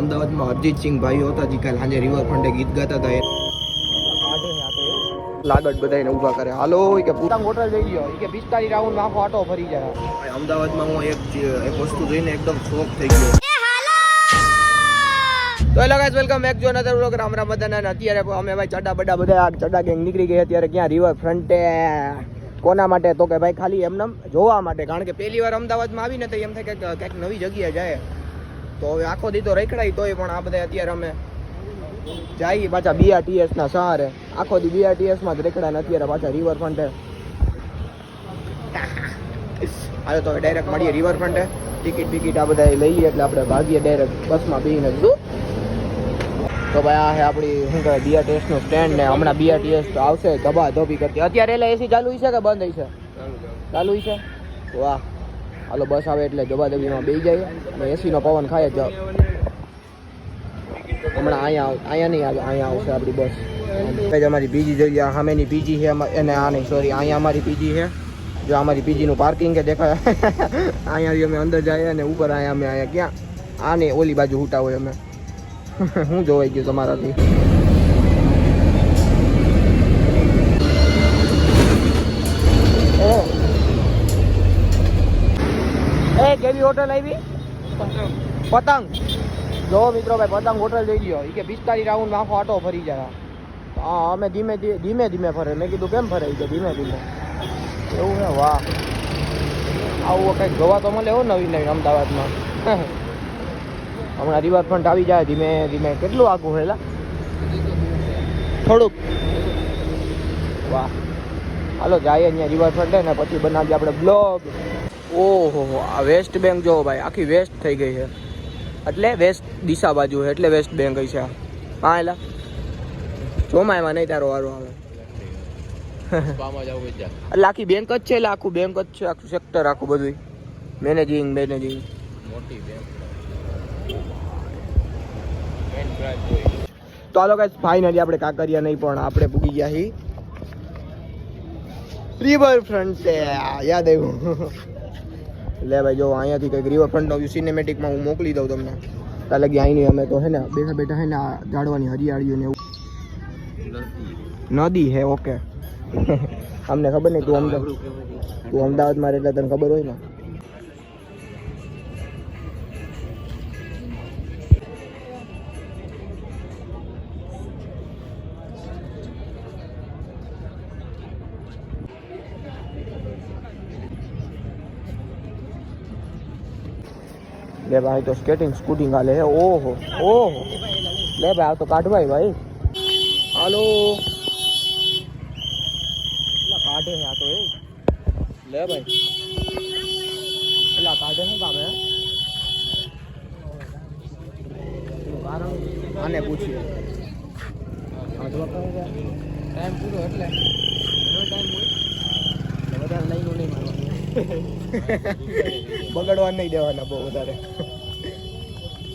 અમદાવાદમાં અરજીત સિંહ ભાઈઓ હતા જે કાલે સાંજે રિવરફ્રન્ટે ગીત ગાતા હતા. લાગટ બધાને ઊભા કરે. હાલો કે પૂતાંગ હોટલ જઈ ગયો કે પિસ્તાલીસ રાઉન્ડ આખો આટો ફરી જાય. અમદાવાદમાં હું એક એક વસ્તુ જોઈને એકદમ શોખ થઈ ગયો. તો હેલો ગાઈસ વેલકમ બેક જો નદર વ્લોગ રામ રામ બધાને. અત્યારે અમે ભાઈ ચડા બડા બધા આ ચડા ગેંગ નીકળી ગઈ અત્યારે ક્યાં રિવર ફ્રન્ટે? કોના માટે? તો કે ભાઈ ખાલી એમને એમ જોવા માટે. કારણ કે પહેલી વાર અમદાવાદમાં આવીને તો એમ થાય કે ક્યાંક નવી જગ્યાએ જાય. તો હવે આખો દીધો તો રેખડાઈ તોય પણ આ બધા અત્યારે અમે જઈએ પાછા બીઆરટીએસ ના સહારે. આખો દી બીઆરટીએસમાં જ રેકડા ને અત્યારે પાછા રિવર ફ્રન્ટે હાલો તો ડાયરેક્ટ મળીએ રિવર ફ્રન્ટે ટિકિટ ટિકિટ આ બધા લઈએ એટલે આપણે ભાગીએ ડાયરેક્ટ બસમાં બેસીને શું? તો ભાઈ આ છે આપણી શું કહેવાય બીઆરટીએસનું સ્ટેન્ડ ને હમણાં બીઆરટીએસ તો આવશે ધબા ધોબી કરતી. અત્યારે એટલે એસી ચાલુ છે કે બંધ છે? ચાલુ છે? વાહ. હાલો, બસ આવે એટલે ધબા ધબીમાં બેસી જાય અને એસીનો પવન ખાય જ. હમણાં અહીંયા અહીંયા નહીં આવે, અહીંયા આવશે આપણી બસ. અમારી પીજી જગ્યા સામેની પીજી છે એને આ નહીં સોરી અહીંયા અમારી પીજી છે. જો અમારી પીજીનું પાર્કિંગ કે દેખાય. અહીંયાથી અમે, અંદર જઈએ અને ઉપર અહીંયા અમે, અહીંયા ક્યાં? આ નહીં, ઓલી બાજુ હુટા હોય અમે. હું જોવાઈ ગયું તમારાથી. કેવી હોટલ આવી? પતંગ. જો મિત્રો ભાઈ, પતંગ હોટલ જોઈ ગયો એ કે પિસ્તાલીસ રાઉન્ડ આખો આટો ફરી જાય. હા, અમે ધીમે ધીમે ધીમે ફરે મેં કીધું કેમ ફરે કે ધીમે ધીમે. એવું હે વાહ. આવું કંઈક જોવા તો મળે હો નવી નવી અમદાવાદમાં. હમણાં રિવરફ્રન્ટ આવી જાય ધીમે ધીમે. કેટલું આગું હેલા થોડુંક. વાહ. હાલો જાય અહીંયા રિવરફ્રન્ટ ને, પછી બનાવીએ આપણે બ્લોગ ઓહો આ વેસ્ટ બેંક જો ભાઈ આખી વેસ્ટ થઈ ગઈ છે. એટલે વેસ્ટ દિશા બાજુ છે એટલે વેસ્ટ બેંક છે આ. હા એલા. ચોમાયમાં નહીં તારો વારો આવે. એટલે આખી બેંક જ છે એટલે આખું બેંક જ છે આખું સેક્ટર આખું બધું મેનેજિંગ મેનેજિંગ તો હાલો કાંઈ ફાઇનલી આપણે કાંકરિયા નહીં પણ આપણે પૂગી ગયા છીએ રિવર ફ્રન્ટ યાદ આવ્યું. લે ભાઈ, જો અહીંયાથી કંઈક રિવરફ્રન્ટનો વ્યૂ સિનેમેટિકમાં હું મોકલી દઉં તમને. કાલે લગી અહીંની અમે તો હે ને, બેઠા બેઠા હે ને, આ ઝાડવાની હરિયાળીઓ ને એવું. નદી હે ઓકે અમને ખબર નહીં, તું અમદાવાદ તું અમદાવાદમાં એટલે તને ખબર હોય ને? લે ભાઈ તો સ્કેટિંગ સ્કૂટિંગ હાલે હે ઓહો ઓહો લે ભાઈ આ તો કાઢવાય ભાઈ હાલો એલા કાઢે હે આ તો એ લે ભાઈ એલા કાઢે શું કામ હે એનું કારણ આને પૂછીએ કાઢવા કહે છે ટાઈમ પૂરો એટલે એનો ટાઈમ હોય એટલે વધારે લાઈનો નહીં મારવાની બગડવા નહીં દેવાના બહુ વધારે.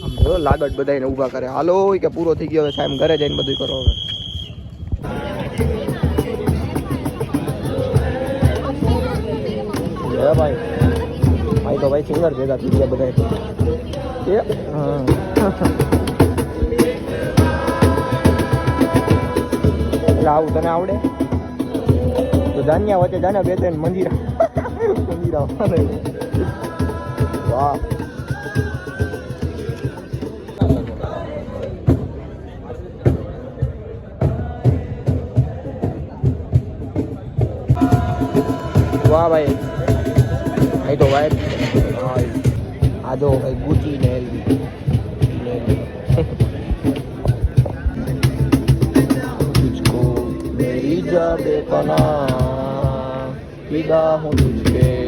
આમ જો લાગત બધાને ઊભા કરે. હાલો કે પૂરો થઈ ગયો હવે સાહેબ ઘરે જઈને બધું કરો હવે. ભાઈ. ભાઈ તો ભાઈ સિંગર ભેગા થઈ ગયા બધા એ હા. એટલે આવું તને આવડે? તો જાન્યા વચ્ચે જાને બે ત્રણ મંદિર. મંદિર આવવાના વાહ વાહ ભાઈ અહીં તો ભાઈ હા આ જો ભાઈ ગુચી ને એલવી तुझको मेरी जाबे पना फिदा हूँ तुझके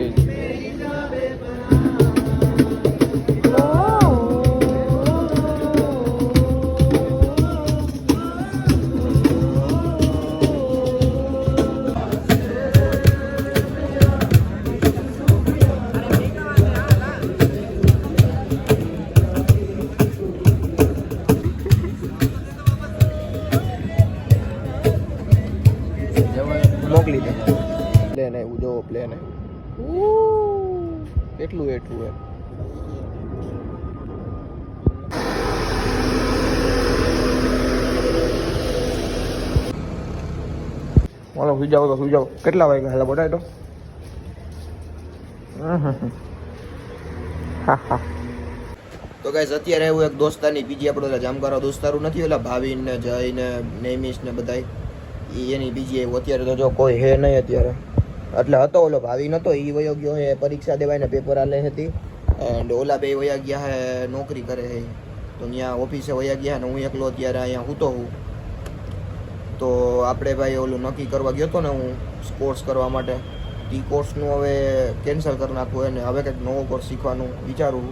પ્લેન આવ્યું જો પ્લેન આવ્યું કેટલું એટલું એમ Hola, fui yo, fui yo. ¿Qué es la vega? ¿El laborero? તો ગાઈઝ અત્યારે એવું એક દોસ્તારની બીજી આપણો જામકારો દોસ્તારું નથી એટલે ભાવિન જઈને નૈમિષ ને બધાય ઈ એની બીજી એવું અત્યારે તો જો કોઈ હે નહીં અત્યારે. એટલે હતો ઓલો ભાવી નહોતો એ વયો ગયો હે, પરીક્ષા દેવાય ને પેપર આલે હતી. એન્ડ ઓલા બે વયા ગયા હે, નોકરી કરે હે. તો ત્યાં ઓફિસે વયા ગયા ને હું એકલો અત્યારે અહીંયા હૂતો હું. તો આપણે ભાઈ ઓલું નક્કી કરવા ગયો હતો ને હું કોર્સ કરવા માટે. એ કોર્સનું હવે કેન્સલ કરી નાખવું અને હવે કંઈક નવો કોર્સ શીખવાનું વિચારું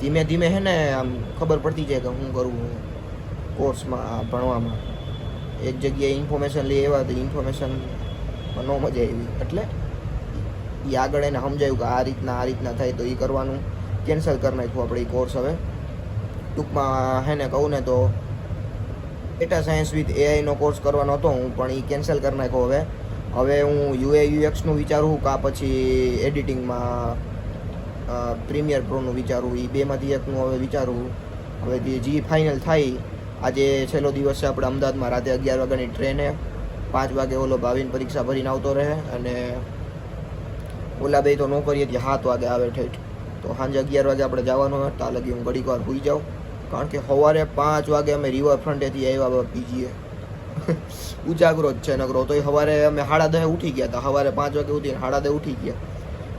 ધીમે ધીમે હે ને આમ ખબર પડતી જાય કે હું કરવું કોર્સમાં ભણવામાં. એક જગ્યાએ ઇન્ફોર્મેશન લઈ આવ્યા તો ઇન્ફોર્મેશન ન મજા આવી. એટલે એ આગળ એને સમજાયું કે આ રીતના આ રીતના થાય તો એ કરવાનું. કેન્સલ કરી નાખ્યું આપણે એ કોર્સ હવે. ટૂંકમાં હે ને કહું ને તો ડેટા સાયન્સ વિથ એઆઈનો કોર્સ કરવાનો હતો હું, પણ એ કેન્સલ કરી નાખ્યો હવે. હવે હું યુએ યુએક્સનું વિચારું કા પછી એડિટિંગમાં પ્રીમિયર પ્રોનું વિચારું એ બેમાંથી એકનું હવે વિચારું. હવે જે ફાઇનલ થાય આજે છેલ્લો દિવસ છે આપણે અમદાવાદમાં, રાતે અગિયાર વાગ્યાની ટ્રેને પાંચ વાગે ઓલો ભાવિન પરીક્ષા ભરીને આવતો રહે અને ઓલા બે તો નોકરીએ ત્યાં સાત વાગે આવે ઠેઠ. તો સાંજે અગિયાર વાગે આપણે જવાનું હોય ત્યાં લગી હું ઘડીક વાર ભૂઈ જાઉં. કારણ કે સવારે પાંચ વાગે અમે રિવરફ્રન્ટેથી આવ્યા પીજીએ. ઉજાગરો જ છે નગરો. તોય સવારે અમે સાડા દહે ઉઠી ગયા હતા. સવારે પાંચ વાગે ઉઠીને સાડા દહે ઉઠી ગયા.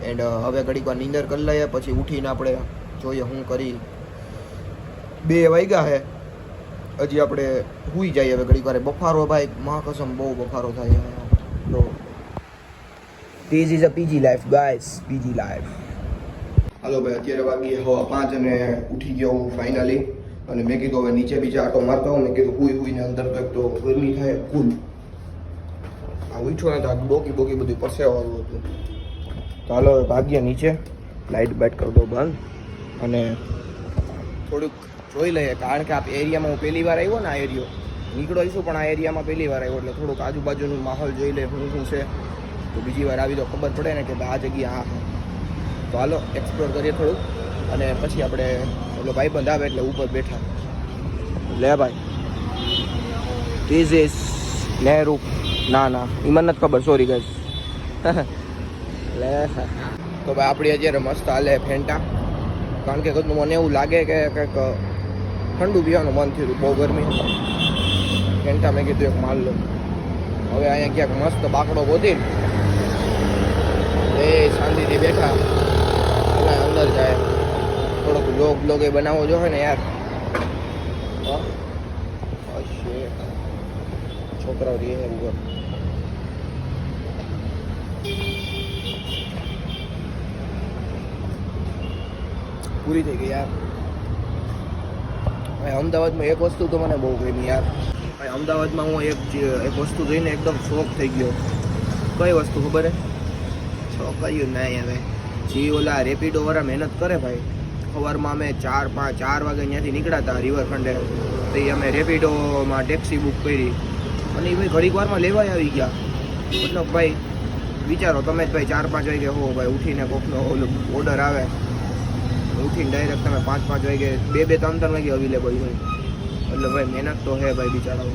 એન્ડ હવે ઘડીક વાર નીંદર કરી લઈએ, પછી ઉઠીને આપણે જોઈએ હું કરી. બે વાગ્યા હે. હજી આપણે હુઈ જઈએ હવે ઘડીક વાર. બફારો ભાઈ મહાકસમ બહુ બફારો થાય તો this is a PG life guys PG life હાલો ભાઈ, અત્યારે વાગી હવા પાંચ અને ઉઠી ગયો હું ફાઇનલી અને મેં કીધું હવે નીચે બીજા આટો મારતો હું મેં કીધું હુઈ હુઈને અંદર તક તો ગરમી થાય, કુલ. આ ઉઠ્યો ને તો આ બોકી બોકી બધું પરસેવાનું હતું. તો હાલો હવે ભાગ્ય નીચે. લાઇટ બાઇટ કરી દો બંધ. અને થોડુંક જોઈ લઈએ. કારણ કે આ એરિયામાં હું પહેલી વાર આવ્યો ને આ એરિયો. નીકળો છું પણ આ એરિયામાં પહેલી વાર આવ્યો, એટલે થોડુંક આજુબાજુનું માહોલ જોઈ લે શું શું છે. તો બીજી વાર આવી તો ખબર પડે ને કે આ જગ્યા આ. તો હાલો એક્સપ્લોર કરીએ થોડુંક. અને પછી આપણે ઓલો ભાઈબંધ આવે એટલે ઉપર બેઠા. લે ભાઈ. ધીસ ઇઝ નહેરુ ના ના. એ નથી ખબર. સોરી ગઈ લે. તો ભાઈ, આપણી અત્યારે મસ્ત હાલે ફેન્ટા કારણ કે મને એવું લાગે કે કંઈક ઠંડુ પીવાનું મન થયું હતું બહુ ગરમી ફેન્ટા મેં કીધું એક માલ લો હવે અહીંયા ક્યાંક મસ્ત બાકડો ગોતી એ શાંતિથી બેઠા. અને અંદર જાય. થોડોક લોગ બ્લોગ એ બનાવવો જોઈએ ને યાર. હા? Oh, shit. છોકરાઓ રહે છે ઉપર. પૂરી થઈ ગઈ યાર. ભાઈ અમદાવાદમાં એક વસ્તુ તો મને બહુ ગમી યાર. ભાઈ, અમદાવાદમાં હું એક એક વસ્તુ જોઈને એકદમ શોખ થઈ ગયો. કઈ વસ્તુ ખબર છોકરીઓ ના હવે. જે ઓલા રેપિડોવાળા મહેનત કરે ભાઈ. સવારમાં અમે ચાર પાંચ ચાર વાગે ત્યાંથી નીકળ્યા હતા રિવરફ્રન્ટે તો એ અમે રેપિડોમાં ટેક્સી બુક કરી. અને એ ભાઈ ઘડીક વારમાં લેવાય આવી ગયા. મતલબ ભાઈ, વિચારો તમે જ ભાઈ, ચાર પાંચ વાગે હો ભાઈ, ઉઠીને કોકનો ઓલું ઓર્ડર આવે. ઉઠીને ડાયરેક્ટ તમે પાંચ પાંચ વાગે, બે બે, ત્રણ ત્રણ વાગે અવેલેબલ હોય. એટલે ભાઈ મહેનત તો હે ભાઈ બિચારાઓ.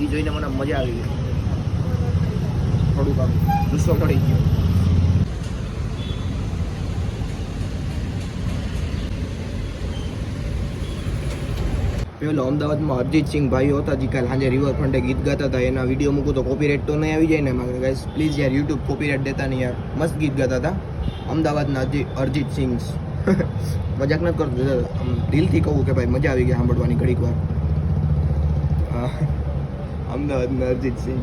એ જોઈને મને મજા આવી ગઈ. થોડુંક આમ ગુસ્સો મળી ગયો. પેલો અમદાવાદમાં અરજીતસિંહ ભાઈઓ હતા, જે કાલ સાંજે રિવરફ્રન્ટે ગીત ગાતા હતા. એના વીડિયો મૂકું તો કોપીરાઇટ તો નહીં આવી જાય ને. મારે ગાઈસ પ્લીઝ યાર યુટ્યુબ કોપીરાઇટ દેતા નહીં યાર. મસ્ત ગીત ગાતા હતા. અમદાવાદના અરજીતસિંહ અરિજીત સિંહ મજાક નથી કરતો દિલથી કહું કે ભાઈ મજા આવી ગઈ સાંભળવાની ઘડીક વાર. હા, અમદાવાદના અરિજીત સિંહ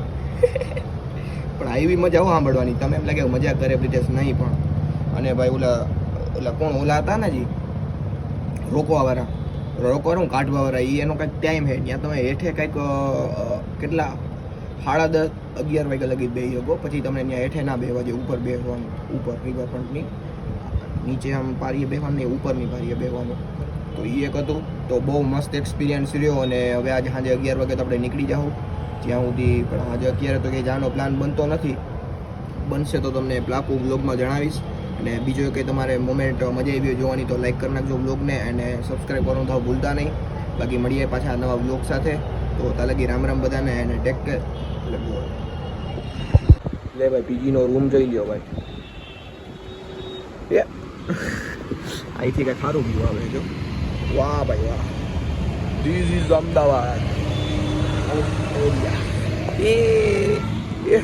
પણ આવી મજા આવો સાંભળવાની? તમે એમ લાગે મજા કરે બ્રિટેશ નહીં પણ. અને ભાઈ ઓલા ઓલા કોણ, ઓલા હતા ને જી રોકવાવાળા. રોકવાનું કાઢવાવાળા એ એનો કાંઈક ટાઈમ છે ત્યાં તમે હેઠે કંઈક કેટલા? સાડા દસ, અગિયાર વાગ્યા લગી બે શકો પછી તમને ત્યાં હેઠે ના બેવા જે ઉપર બેસવાનું ઉપર, રિવરફ્રન્ટની. નીચે આમ પારીએ બેસવાનું નહીં ઉપરની પારીએ બેવાનું તો એ એક હતું. તો બહુ મસ્ત એક્સપિરિયન્સ રહ્યો અને હવે આજે સાંજે અગિયાર વાગે તો આપણે નીકળી જાઉં ત્યાં સુધી પણ આજે અત્યારે તો કંઈ જવાનો પ્લાન બનતો નથી. બનશે તો તમને પ્લાકુ બ્લોગમાં જણાવીશ. અને બીજો કે તમારે મોમેન્ટ મજા આવી હોય જોવાની તો લાઈક કરી નાખજો બ્લોગને અને સબસ્ક્રાઈબ કરવાનું થાવ ભૂલતા નહીં. બાકી મળીએ પાછા નવા બ્લોગ સાથે. તો ત્યાં લગી રામ રામ બધાને અને ટેક કેર લે ભાઈ પીજીનો રૂમ જોઈ લ્યો ભાઈ. અહીંથી કંઈ સારું વ્યૂ આવે જો. વાહ ભાઈ વાહ. This is Ahmedabad A